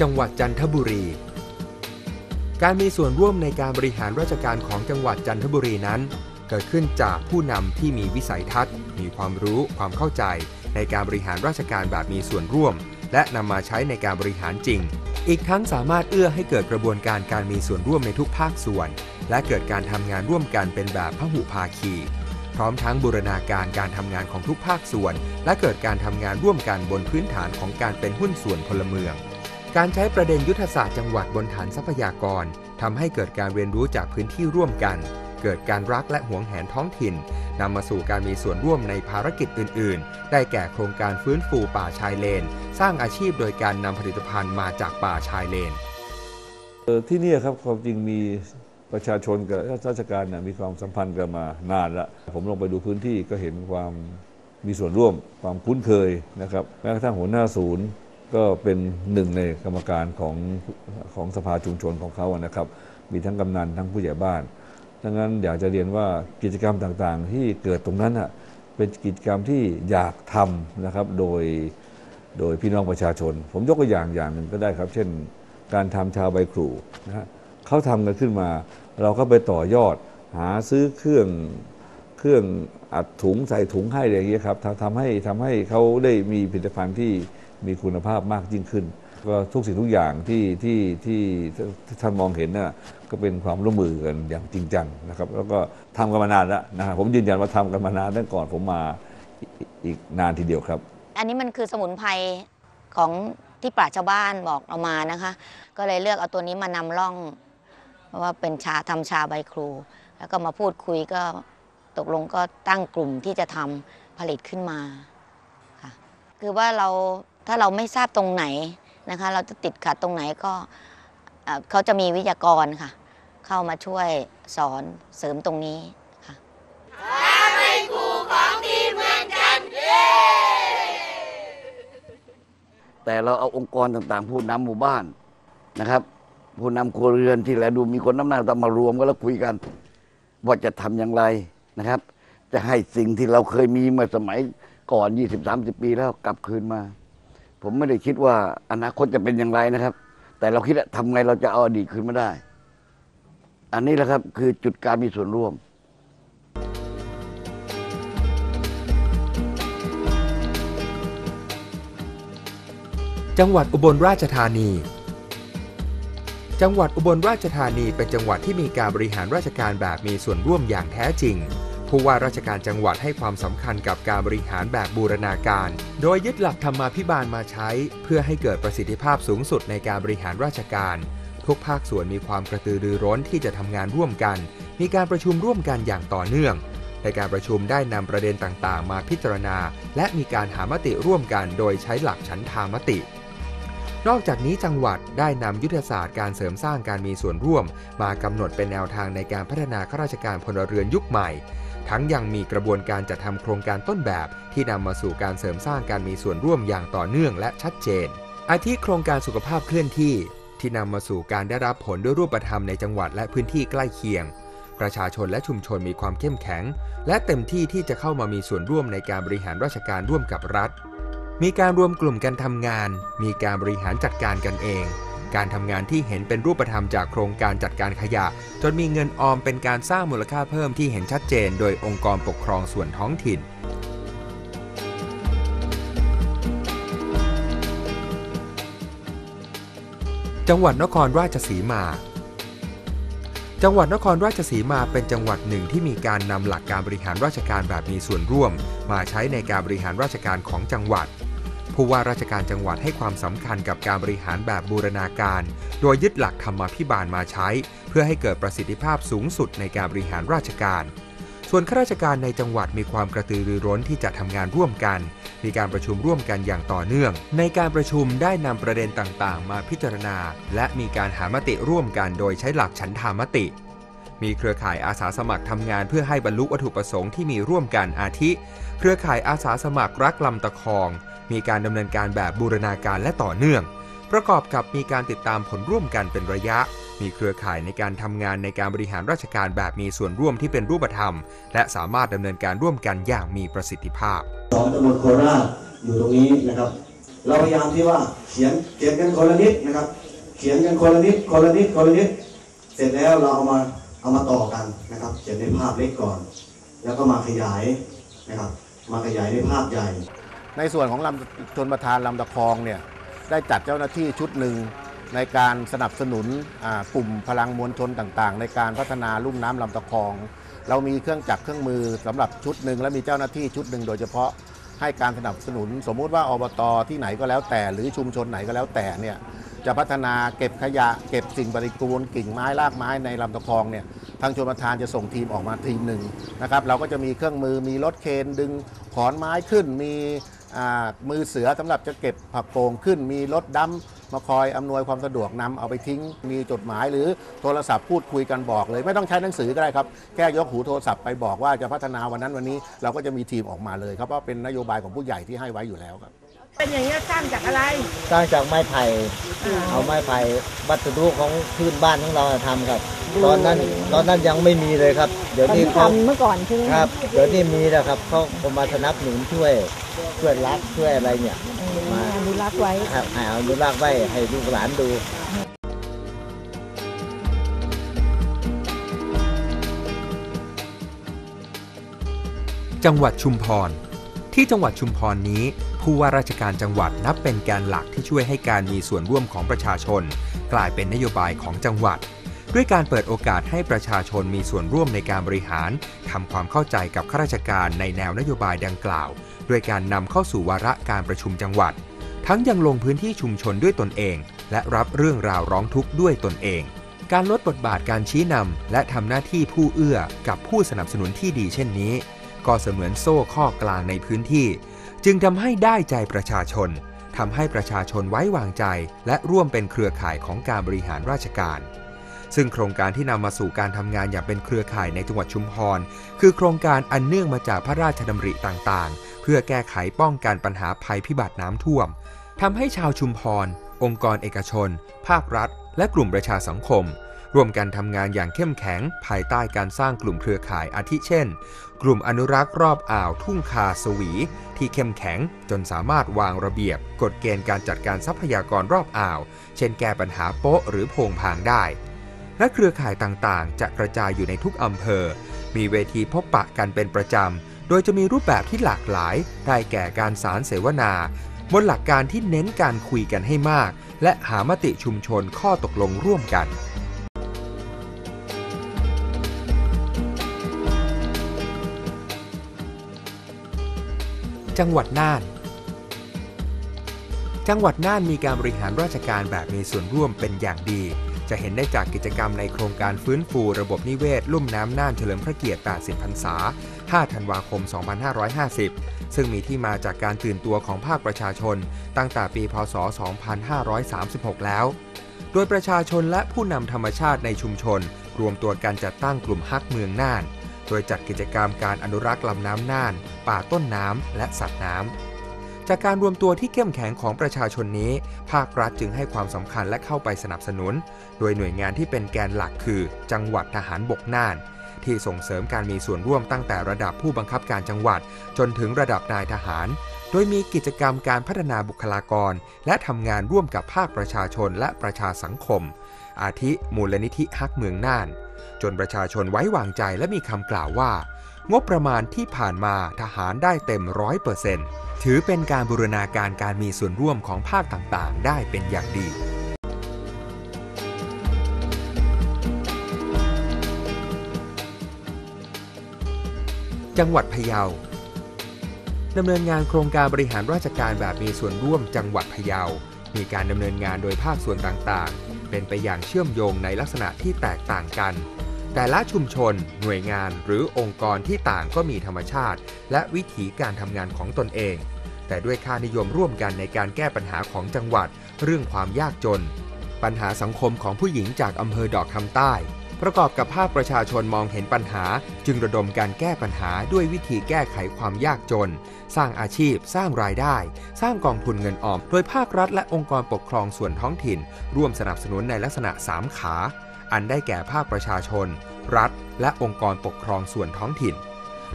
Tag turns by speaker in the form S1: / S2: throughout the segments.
S1: จังหวัดจันทบุรี การมีส่วนร่วมในการบริหารราชการของจังหวัดจันทบุรีนั้น เกิดขึ้นจากผู้นำที่มีวิสัยทัศน์ มีความรู้ความเข้าใจในการบริหารราชการแบบมีส่วนร่วม และนำมาใช้ในการบริหารจริง อีกทั้งสามารถเอื้อให้เกิดกระบวนการการมีส่วนร่วมในทุกภาคส่วน และเกิดการทำงานร่วมกันเป็นแบบพหุภาคีพร้อมทั้งบูรณาการการทำงานของทุกภาคส่วน และเกิดการทำงานร่วมกันบนพื้นฐานของการเป็นหุ้นส่วนพลเมือง การใช้ประเด็นยุทธศาสตร์จังหวัดบนฐานทรัพยากรทำให้เกิดการเรียนรู้จากพื้นที่ร่วมกัน เกิดการรักและหวงแหนท้องถิ่นนำมาสู่การมีส่วนร่วมในภารกิจอื่น ๆ ได้แก่โครงการฟื้นฟูป่าชายเลน สร้างอาชีพโดยการนำผลิตภัณฑ์มาจากป่าชายเลน
S2: ที่นี่ครับความจริงมีประชาชนกับราชการนะมีความสัมพันธ์กันมานานละผมลงไปดูพื้นที่ก็เห็นความมีส่วนร่วมความคุ้นเคยนะครับแม้กระทั่งหัวหน้าศูนย์ ก็เป็นหนึ่งในกรรมการของของสภาชุมชนของเขาอะนะครับ มีทั้งกำนันทั้งผู้ใหญ่บ้านดังนั้นอยากจะเรียนว่ากิจกรรมต่างๆ ที่เกิดตรงนั้นอะเป็นกิจกรรมที่อยากทำนะครับโดยโดยพี่น้องประชาชน ผมยกตัวอย่างอย่างหนึ่งก็ได้ครับ เช่น การทำชาใบครูนะฮะเขาทำกันขึ้นมา เราก็ไปต่อยอดหาซื้อเครื่องเครื่องอัดถุงใส่ถุงให้อะไรอย่างเงี้ยครับทำทำให้ทำให้เขาได้มีผลิตภัณฑ์ที่ มีคุณภาพมากยิ่งขึ้น ก็ทุกสิ่งทุกอย่างที่ที่ที่ท่านมองเห็นน่ะก็เป็นความร่วมมือกันอย่างจริงจังนะครับ แล้วก็ทำกันมานานแล้วนะครับผมยืนยันว่าทำกันมานานตั้งก่อนผมมาอีกนานทีเดียวครับ
S3: อันนี้มันคือสมุนไพรของที่ปราชญ์ชาวบ้านบอกเอามานะคะ ก็เลยเลือกเอาตัวนี้มานำร่องว่าเป็นชาทำชาใบครู แล้วก็มาพูดคุยก็ตกลงก็ตั้งกลุ่มที่จะทำผลิตขึ้นมาค่ะคือว่าเรา ถ้าเราไม่ทราบตรงไหนนะคะ เราจะติดขัดตรงไหนก็เขาจะมีวิทยากรค่ะ เข้ามาช่วยสอนเสริมตรงนี้ค่ะ
S4: แต่เราเอาองค์กรต่างๆ ผู้นำหมู่บ้านนะครับผู้นำครัวเรือนที่แลดูมีคนน้ำหนักต้องมารวมกันแล้วคุยกันว่าจะทำอย่างไรนะครับ จะให้สิ่งที่เราเคยมีมื่อสมัยก่อน 20-30 ปีแล้วกลับคืนมา ผมไม่ได้คิดว่าอนาคตจะเป็นอย่างไรนะครับ แต่เราคิดว่าทำไงเราจะเอาอดีตคืนมาได้ อันนี้แหละครับคือจุดการมีส่วนร่วม
S1: จังหวัดอุบลราชธานี จังหวัดอุบลราชธานีเป็นจังหวัดที่มีการบริหารราชการแบบมีส่วนร่วมอย่างแท้จริง ผู้ว่าราชการจังหวัดให้ความสำคัญกับการบริหารแบบบูรณาการ โดยยึดหลักธรรมาภิบาลมาใช้ เพื่อให้เกิดประสิทธิภาพสูงสุดในการบริหารราชการ ทุกภาคส่วนมีความกระตือรือร้นที่จะทำงานร่วมกัน มีการประชุมร่วมกันอย่างต่อเนื่องในการประชุมได้นำประเด็นต่างๆ มาพิจารณา และมีการหามติร่วมกันโดยใช้หลักฉันทามติ นอกจากนี้จังหวัดได้นำยุทธศาสตร์การเสริมสร้างการมีส่วนร่วม มากำหนดเป็นแนวทางในการพัฒนาข้าราชการพลเรือนยุคใหม่ ทั้งยังมีกระบวนการจัดทำโครงการต้นแบบ ที่นำมาสู่การเสริมสร้างการมีส่วนร่วมอย่างต่อเนื่องและชัดเจน อาทิโครงการสุขภาพเคลื่อนที่ ที่นำมาสู่การได้รับผลด้วยรูปธรรมในจังหวัดและพื้นที่ใกล้เคียง ประชาชนและชุมชนมีความเข้มแข็ง และเต็มที่ที่จะเข้ามามีส่วนร่วมในการบริหารราชการร่วมกับรัฐ มีการรวมกลุ่มกันทำงาน มีการบริหารจัดการกันเอง การทำงานที่เห็นเป็นรูปธรรมจากโครงการจัดการขยะ จนมีเงินออมเป็นการสร้างมูลค่าเพิ่มที่เห็นชัดเจน โดยองค์กรปกครองส่วนท้องถิ่น จังหวัดนครราชสีมาจังหวัดนครราชสีมาเป็นจังหวัดหนึ่งที่มีการนำหลักการบริหารราชการแบบมีส่วนร่วม มาใช้ในการบริหารราชการของจังหวัด ผู้ว่าราชการจังหวัดให้ความสำคัญกับการบริหารแบบบูรณาการ โดยยึดหลักธรรมาภิบาลมาใช้ เพื่อให้เกิดประสิทธิภาพสูงสุดในการบริหารราชการ ส่วนข้าราชการในจังหวัดมีความกระตือรือร้นที่จะทำงานร่วมกัน มีการประชุมร่วมกันอย่างต่อเนื่อง ในการประชุมได้นำประเด็นต่างๆ มาพิจารณา และมีการหามติร่วมกัน โดยใช้หลักฉันทามติมีเครือข่ายอาสาสมัครทำงานเพื่อให้บรรลุวัตถุประสงค์ที่มีร่วมกันอาทิ เครือข่ายอาสาสมัครรักลำตะคอง มีการดำเนินการแบบบูรณาการและต่อเนื่อง ประกอบกับมีการติดตามผลร่วมกันเป็นระยะ มีเครือข่ายในการทำงานในการบริหารราชการแบบมีส่วนร่วมที่เป็นรูปธรรม และสามารถดำเนินการร่วมกันอย่างมีประสิทธิภาพ
S5: สองตำบลโคราชอยู่ตรงนี้นะครับ เราพยายามที่ว่าเขียนเขียนกันคนละนิดนะครับ เขียนกันคนละนิดคนละนิดคนละนิดเสร็จแล้วเราเอามาเอามาต่อกันนะครับ เขียนในภาพเล็กก่อน แล้วก็มาขยายนะครับ มาขยายในภาพใหญ่
S6: ในส่วนของลำชนประธานลำตะคองเนี่ยได้จัดเจ้าหน้าที่ชุดหนึ่งในการสนับสนุนกลุ่มพลังมวลชนต่างๆ ในการพัฒนาลุ่มน้ำลำตะคอง เรามีเครื่องจักรเครื่องมือสำหรับชุดหนึ่งและมีเจ้าหน้าที่ชุดหนึ่งโดยเฉพาะให้การสนับสนุน สมมุติว่าอบตที่ไหนก็แล้วแต่ หรือชุมชนไหนก็แล้วแต่เนี่ยจะพัฒนาเก็บขยะเก็บสิ่งปฏิกูลกิ่งไม้รากไม้ในลำตะคองเนี่ยทางชนประทานจะส่งทีมออกมาทีมหนึ่งนะครับเราก็จะมีเครื่องมือมีรถเคนดึงขอนไม้ขึ้นมี มือเสือสำหรับจะเก็บผักโขงขึ้น มีรถดำมาคอยอำนวยความสะดวกนำเอาไปทิ้ง มีจดหมายหรือโทรศัพท์พูดคุยกันบอกเลย ไม่ต้องใช้หนังสือก็ได้ครับ แค่ยกหูโทรศัพท์ไปบอกว่าจะพัฒนาวันนั้นวันนี้ เราก็จะมีทีมออกมาเลยครับเพราะเป็นนโยบายของผู้ใหญ่ที่ให้ไว้อยู่แล้วครับ
S7: เป็นอย่างนี้ยสร้างจากอะไร
S8: สร้างจากไม้ไผ่ เอาไม้ไผ่วัสดุของพื้นบ้านของเราทำครับ ตอนนั้นตอนนั้นยังไม่มีเลยครับ เดี๋ยว
S7: ตอน
S8: นี้
S7: ที่
S8: เขา
S7: ทำเมื่อก่อนใช่ไหม
S8: ครับ เดี๋ยวนี้มีแล้วครับเขาก็มาสนับสนุนช่วยช่วยรักช่วยอะไรเนี่ย
S7: มาอนุรักษ์ไว้
S8: ครับให้เอาดูรากไว้ให้ลูกหลานดู
S1: จังหวัดชุมพร ที่จังหวัดชุมพรนี้ ผู้ว่าราชการจังหวัดนับเป็นแกนหลักที่ช่วยให้การมีส่วนร่วมของประชาชน กลายเป็นนโยบายของจังหวัด ด้วยการเปิดโอกาสให้ประชาชนมีส่วนร่วมในการบริหารทำความเข้าใจกับข้าราชการในแนวนโยบายดังกล่าว ด้วยการนำเข้าสู่วาระการประชุมจังหวัด ทั้งยังลงพื้นที่ชุมชนด้วยตนเอง และรับเรื่องราวร้องทุกข์ด้วยตนเองการลดบทบาทการชี้นำและทำหน้าที่ผู้เอื้อกับผู้สนับสนุนที่ดีเช่นนี้ ก็เสมือนโซ่ข้อกลางในพื้นที่ จึงทำให้ได้ใจประชาชนทำให้ประชาชนไว้วางใจ และร่วมเป็นเครือข่ายของการบริหารราชการ ซึ่งโครงการที่นำมาสู่การทำงานอย่างเป็นเครือข่ายในจังหวัดชุมพร คือโครงการอันเนื่องมาจากพระราชดำริต่างๆ เพื่อแก้ไขป้องกันปัญหาภัยพิบัติน้ำท่วมทำให้ชาวชุมพร องค์กรเอกชน ภาครัฐ และกลุ่มประชาสังคมร่วมกันทำงานอย่างเข้มแข็ง ภายใต้การสร้างกลุ่มเครือข่ายอาทิเช่น กลุ่มอนุรักษ์รอบอ่าวทุ่งคาสวี ที่เข้มแข็งจนสามารถวางระเบียบ กฎเกณฑ์การจัดการทรัพยากรรอบอ่าว เช่นแก้ปัญหาโป๊ะหรือโพงพางได้และเครือข่ายต่างๆ จะกระจายอยู่ในทุกอำเภอ มีเวทีพบปะกันเป็นประจำ โดยจะมีรูปแบบที่หลากหลาย ได้แก่การสารเสวนา บนหลักการที่เน้นการคุยกันให้มาก และหามติชุมชนข้อตกลงร่วมกัน จังหวัดน่าน จังหวัดน่านมีการบริหารราชการแบบมีส่วนร่วมเป็นอย่างดี จะเห็นได้จากกิจกรรมในโครงการฟื้นฟูระบบนิเวศ ลุ่มน้ำน่านเฉลิมพระเกียรติ 80 พรรษา 5 ธันวาคม 2550 ซึ่งมีที่มาจากการตื่นตัวของภาคประชาชน ตั้งแต่ปี พศ 2536 แล้ว โดยประชาชนและผู้นำธรรมชาติในชุมชน รวมตัวกันจัดตั้งกลุ่มฮักเมืองน่าน ดยจัดกิจกรรมการอนุรักษ์ลำน้ำน่าน ป่าต้นน้ำและสัตว์น้ำ จากการรวมตัวที่เข้มแข็งของประชาชนนี้ ภาครัฐจึงให้ความสำคัญและเข้าไปสนับสนุน โดยหน่วยงานที่เป็นแกนหลักคือ จังหวัดทหารบกน่าน ที่ส่งเสริมการมีส่วนร่วมตั้งแต่ระดับผู้บังคับการจังหวัด จนถึงระดับนายทหาร โดยมีกิจกรรมการพัฒนาบุคลากร และทำงานร่วมกับภาคประชาชนและประชาสังคม อาทิมูลนิธิฮักเมืองน่าน จนประชาชนไว้วางใจและมีคำกล่าวว่า งบประมาณที่ผ่านมาทหารได้เต็มร้อยเปอร์เซ็นต์ถือเป็นการบูรณาการการมีส่วนร่วมของภาคต่างๆ ได้เป็นอย่างดีจังหวัดพะเยา ดำเนินงานโครงการบริหารราชการแบบมีส่วนร่วมจังหวัดพะเยา มีการดำเนินงานโดยภาคส่วนต่างๆ เป็นไปอย่างเชื่อมโยงในลักษณะที่แตกต่างกัน แต่ละชุมชน หน่วยงานหรือองค์กรที่ต่างก็มีธรรมชาติ และวิถีการทำงานของตนเอง แต่ด้วยค่านิยมร่วมกันในการแก้ปัญหาของจังหวัด เรื่องความยากจน ปัญหาสังคมของผู้หญิงจากอำเภอดอกคำใต้ ประกอบกับภาคประชาชนมองเห็นปัญหา จึงระดมการแก้ปัญหาด้วยวิธีแก้ไขความยากจน สร้างอาชีพ สร้างรายได้ สร้างกองทุนเงินออม โดยภาครัฐและองค์กรปกครองส่วนท้องถิ่น ร่วมสนับสนุนในลักษณะ 3 ขา อันได้แก่ภาคประชาชน รัฐ และองค์กรปกครองส่วนท้องถิ่น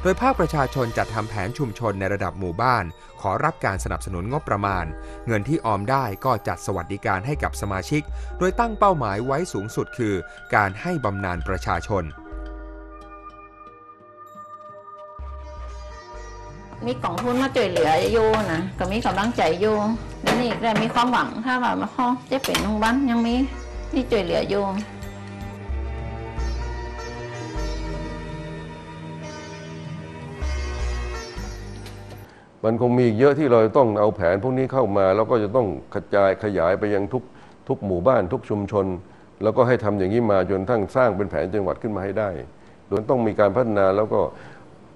S1: โดยภาคประชาชนจัดทำแผนชุมชนในระดับหมู่บ้าน ขอรับการสนับสนุนงบประมาณ เงินที่ออมได้ก็จัดสวัสดิการให้กับสมาชิก โดยตั้งเป้าหมายไว้สูงสุดคือ การให้บำนาญประชาชน
S9: มีกล่องทุนมาช่วยเหลืออยู่นะก็มีกำลังใจอยู่นี้ได้มีความหวังถ้าว่ามาข้อจะเป็นโรงพยาบาลยังมีที่ช่วยเหลืออยู่
S10: มันคงมีเยอะที่เราต้องเอาแผนพวกนี้เข้ามา แล้วก็จะต้องกระจายขยายไปยังทุกทุกหมู่บ้านทุกชุมชน แล้วก็ให้ทำอย่างนี้มาจนทั้งสร้างเป็นแผนจังหวัดขึ้นมาให้ได้ โดยต้องมีการพัฒนาแล้วก็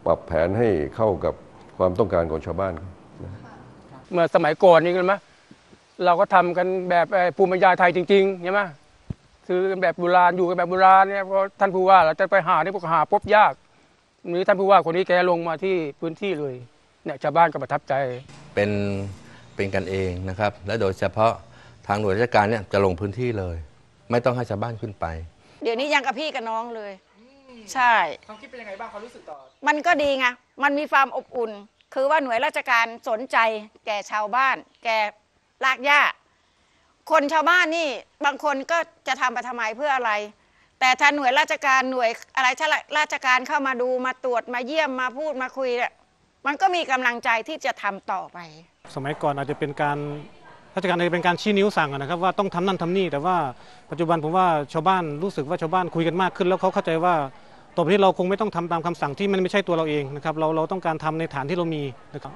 S10: ปรับแผนให้เข้ากับความต้องการของชาวบ้าน
S11: เมื่อสมัยก่อนนี่กันไหมเราก็ทำกันแบบภูมิปัญญาไทยจริงๆใช่ไหมคือแบบโบราณอยู่กันแบบโบราณเนี่ยเพราะท่านผู้ว่าเราจะไปหาที่พวกหาพบยากนี้ท่านผู้ว่าคนนี้แกลงมาที่พื้นที่เลย เนี่ยชาวบ้านก็ประทับใจ
S12: เป็นเป็นกันเองนะครับ และโดยเฉพาะทางหน่วยราชการเนี่ยจะลงพื้นที่เลย ไม่ต้องให้ชาวบ้านขึ้นไป
S13: เดี๋ยวนี้ยังกับพี่กับน้องเลย ใช่
S11: ความคิดเป็นยังไงบ้างความรู้สึกต่อ
S13: มันก็ดีไงมันมีความอบอุ่น คือว่าหน่วยราชการสนใจ แก่ชาวบ้าน แก่รากหญ้าคนชาวบ้านนี่บางคนก็จะทำไปทำไมเพื่ออะไร แต่ถ้าหน่วยราชการหน่วยอะไรถ้าราชการเข้ามาดูมาตรวจมาเยี่ยมมาพูดมาคุยเนี่ย มันก็มีกำลังใจที่จะทำต่อไป
S14: สมัยก่อนอาจจะเป็นการราชการอาจจะเป็นการชี้นิ้วสั่งอะนะครับว่าต้องทำนั่นทำนี่แต่ว่าปัจจุบันผมว่าชาวบ้านรู้สึกว่าชาวบ้านคุยกันมากขึ้น แล้วเขาเข้าใจว่าต่อไปนี้เราคงไม่ต้องทำตามคำสั่งที่มันไม่ใช่ตัวเราเองนะครับเราเราต้องการทำในฐานที่เรามีนะครับ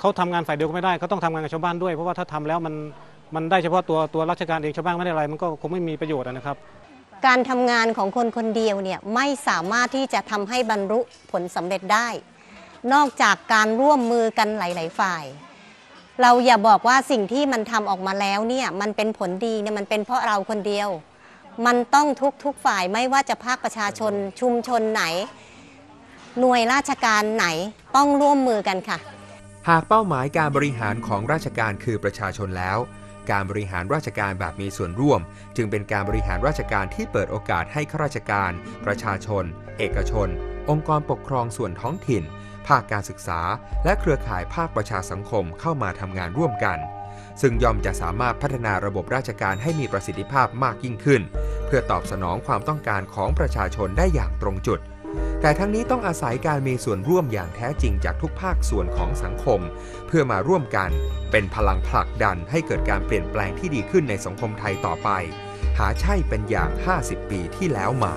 S14: เขาทำงานฝ่ายเดียวก็ไม่ได้เขาต้องทำงานกับชาวบ้านด้วย เพราะว่าถ้าทำแล้วมันมันได้เฉพาะตัวตัวราชการเองชาวบ้านไม่ได้อะไร มันก็คงไม่มีประโยชน์อะนะครับ
S15: การทำงานของคนคนเดียวเนี่ยไม่สามารถที่จะทำให้บรรลุผลสำเร็จได้ นอกจากการร่วมมือกันหลาย ๆ ฝ่าย เราอย่าบอกว่าสิ่งที่มันทำออกมาแล้วเนี่ยมันเป็นผลดีเนี่ยมันเป็นเพราะเราคนเดียว มันต้องทุกทุกฝ่ายไม่ว่าจะภาคประชาชนชุมชนไหน หน่วยราชการไหนต้องร่วมมือกันค่ะ
S1: หากเป้าหมายการบริหารของราชการคือประชาชนแล้วการบริหารราชการแบบมีส่วนร่วม จึงเป็นการบริหารราชการที่เปิดโอกาสให้ข้าราชการ ประชาชน เอกชน องค์กรปกครองส่วนท้องถิ่น ภาคการศึกษา และเครือข่ายภาคประชาสังคมเข้ามาทำงานร่วมกัน ซึ่งย่อมจะสามารถพัฒนาระบบราชการให้มีประสิทธิภาพมากยิ่งขึ้น เพื่อตอบสนองความต้องการของประชาชนได้อย่างตรงจุด แต่ทั้งนี้ต้องอาศัยการมีส่วนร่วมอย่างแท้จริงจากทุกภาคส่วนของสังคม เพื่อมาร่วมกัน เป็นพลังผลักดันให้เกิดการเปลี่ยนแปลงที่ดีขึ้นในสังคมไทยต่อไป หาใช่เป็นอย่าง 50 ปีที่แล้วมา